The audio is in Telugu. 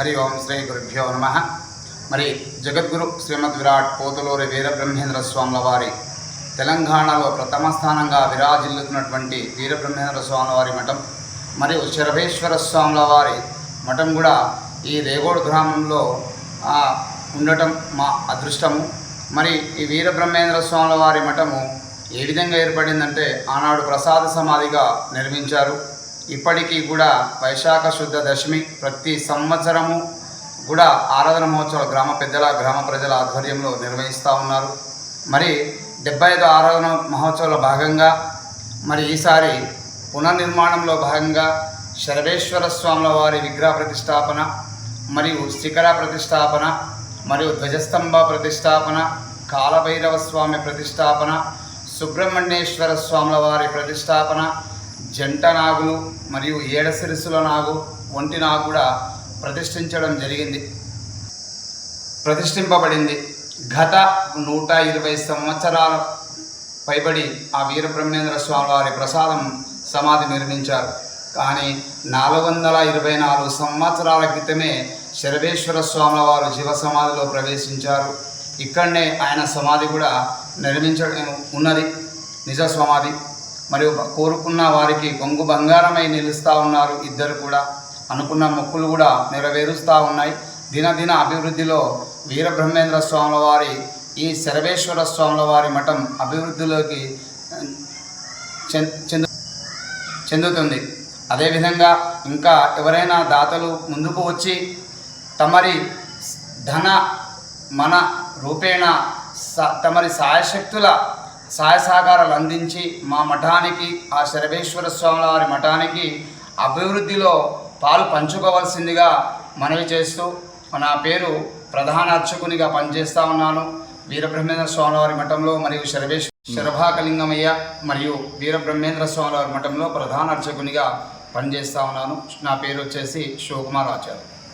హరి ఓం శ్రీ గురుభ్యో నమ మరి జగద్గురు శ్రీమద్ విరాట్ పోతులూరి వీరబ్రహ్మేంద్ర స్వాముల వారి తెలంగాణలో ప్రథమ స్థానంగా విరాజిల్లుతున్నటువంటి వీరబ్రహ్మేంద్ర స్వాముల వారి మఠం మరియు శరభేశ్వర స్వాముల వారి మఠం కూడా ఈ రేగోడు గ్రామంలో ఉండటం మా అదృష్టము. మరి ఈ వీరబ్రహ్మేంద్ర స్వాముల వారి మఠము ఏ విధంగా ఏర్పడిందంటే ఆనాడు ప్రసాద సమాధిగా నిర్మించారు. ఇప్పటికీ కూడా వైశాఖ శుద్ధ దశమి ప్రతి సంవత్సరము కూడా ఆరాధన మహోత్సవాలు గ్రామ పెద్దల గ్రామ ప్రజల ఆధ్వర్యంలో నిర్వహిస్తూ ఉన్నారు. మరి డెబ్బై ఐదు ఆరాధన మహోత్సవాల భాగంగా మరి ఈసారి పునర్నిర్మాణంలో భాగంగా శరవేశ్వర స్వాముల వారి విగ్రహ ప్రతిష్టాపన మరియు శిఖర ప్రతిష్టాపన మరియు ధ్వజస్తంభ ప్రతిష్టాపన కాలభైరవ స్వామి ప్రతిష్టాపన సుబ్రహ్మణ్యేశ్వర స్వాముల వారి ప్రతిష్టాపన జంట నాగులు మరియు ఏడసిరిసుల నాగు ఒంటి నాగు కూడా ప్రతిష్ఠించడం జరిగింది. ప్రతిష్ఠింపబడింది గత నూట ఇరవై సంవత్సరాల పైబడి ఆ వీరబ్రహ్మేంద్ర స్వామి వారి ప్రసాదం సమాధి నిర్మించారు. కానీ నాలుగు వందల ఇరవై నాలుగు సంవత్సరాల క్రితమే శరవేశ్వర స్వాముల వారు జీవ సమాధిలో ప్రవేశించారు. ఇక్కడనే ఆయన సమాధి కూడా నిర్మించడం ఉన్నది. నిజ సమాధి. మరియు కోరుకున్న వారికి కొంగు బంగారమై నిలుస్తూ ఉన్నారు. ఇద్దరు కూడా అనుకున్న మొక్కులు కూడా నెరవేరుస్తూ ఉన్నాయి. దినదిన అభివృద్ధిలో వీరబ్రహ్మేంద్ర స్వాముల వారి ఈ శరవేశ్వర స్వాముల వారి మఠం అభివృద్ధిలోకి చెందు చెందుతుంది. అదేవిధంగా ఇంకా ఎవరైనా దాతలు ముందుకు వచ్చి తమరి ధన మన రూపేణ స- తమరి సాయశక్తుల సహాయ సహకారాలు అందించి మా మఠానికి ఆ శరవేశ్వర స్వామివారి మఠానికి అభివృద్ధిలో పాలు పంచుకోవాల్సిందిగా మనవి చేస్తూ నా పేరు ప్రధాన అర్చకునిగా పనిచేస్తూ ఉన్నాను. వీరబ్రహ్మేంద్ర స్వామివారి మఠంలో మరియు శరవేశ్వర శరభాకలింగమయ్య మరియు వీరబ్రహ్మేంద్ర స్వామివారి మఠంలో ప్రధాన అర్చకునిగా పనిచేస్తూ ఉన్నాను. నా పేరు వచ్చేసి శివకుమార్ ఆచార్య